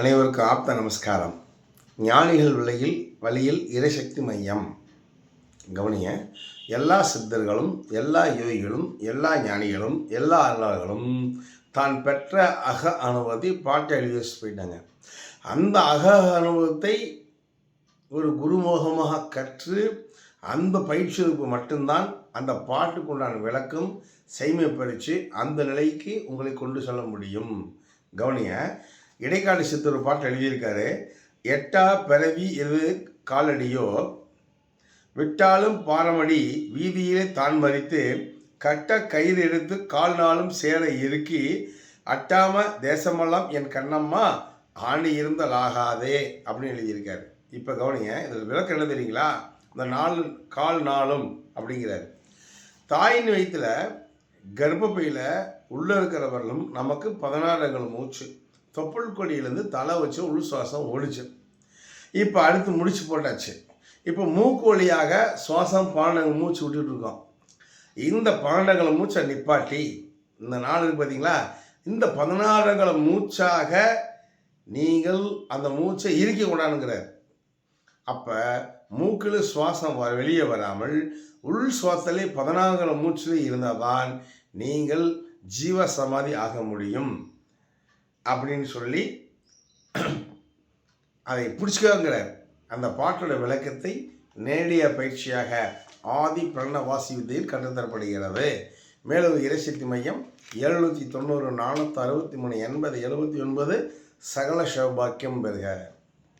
அனைவருக்கும் ஆப்த நமஸ்காரம். ஞானிகள் விலையில் வழியில் இறைசக்தி மையம். கவனிய எல்லா சித்தர்களும் எல்லா யோகிகளும் எல்லா ஞானிகளும் எல்லா அருளாளர்களும் தான் பெற்ற அக அனுபவத்தை பாட்டை எழுதி வச்சு போயிட்டாங்க. அந்த அக அனுபவத்தை ஒரு குருமோகமாக கற்று அந்த பயிற்சி வகுப்பு மட்டும்தான் அந்த பாட்டுக்கு உண்டான விளக்கம் செய்மை பறித்து அந்த நிலைக்கு உங்களை கொண்டு செல்ல முடியும். கவனிய இடைக்கால சித்தர் ஒரு பாட்டு எழுதியிருக்காரு. எட்டா பிறவி எது காலடியோ விட்டாலும் பாரமடி வீதியிலே தான் மறித்து கட்ட கயிறு எடுத்து கால் நாளும் சேர இறுக்கி அட்டாம தேசமெல்லாம் என் கண்ணம்மா ஆண்டு இருந்தலாகாதே அப்படின்னு எழுதியிருக்காரு. இப்போ கவனிங்க இதில் விளக்கம் என்ன தெரியுங்களா? இந்த நாள் கால் நாளும் அப்படிங்கிறாரு. தாயின் வயிற்றுல கர்ப்பப்பையில் உள்ளே இருக்கிறவர்களும் நமக்கு பதினாறு மூச்சு. தொப்புள் கொடியிலேருந்து தலை வச்சு உள் சுவாசம் ஓடிச்சு. இப்போ அடுத்து முடிச்சு போட்டாச்சு. இப்போ மூக்கு வழியாக சுவாசம் பாண்டங்கள் மூச்சு விட்டுட்டு இருக்கோம். இந்த பாண்டங்களை மூச்சை நிப்பாட்டி இந்த நாள் இருக்கு பார்த்தீங்களா இந்த பதினாறுகளை மூச்சாக நீங்கள் அந்த மூச்சை இறுக்கி கூடாதுங்கிறார் அப்போ மூக்கில் சுவாசம் வ- வெளியே வராமல் உள் சுவாசத்திலே பதினாறுகளை மூச்சில் இருந்தால் தான் நீங்கள் ஜீவ சமாதி ஆக முடியும். அப்படின்னு சொல்லி அதை பிடிச்சிக்கோங்கிறார் அந்த பாட்டோட விளக்கத்தை நேரடிய பயிற்சியாக ஆதி பிரணவாசி வித்தையில் கற்றுத்தரப்படுகிறது மேலும் இறைசக்தி மையம் எழுநூற்றி தொண்ணூறு நானூற்றி அறுபத்தி மூணு எண்பது எழுபத்தி ஒன்பது சகல சௌபாக்கியம் பெறுக.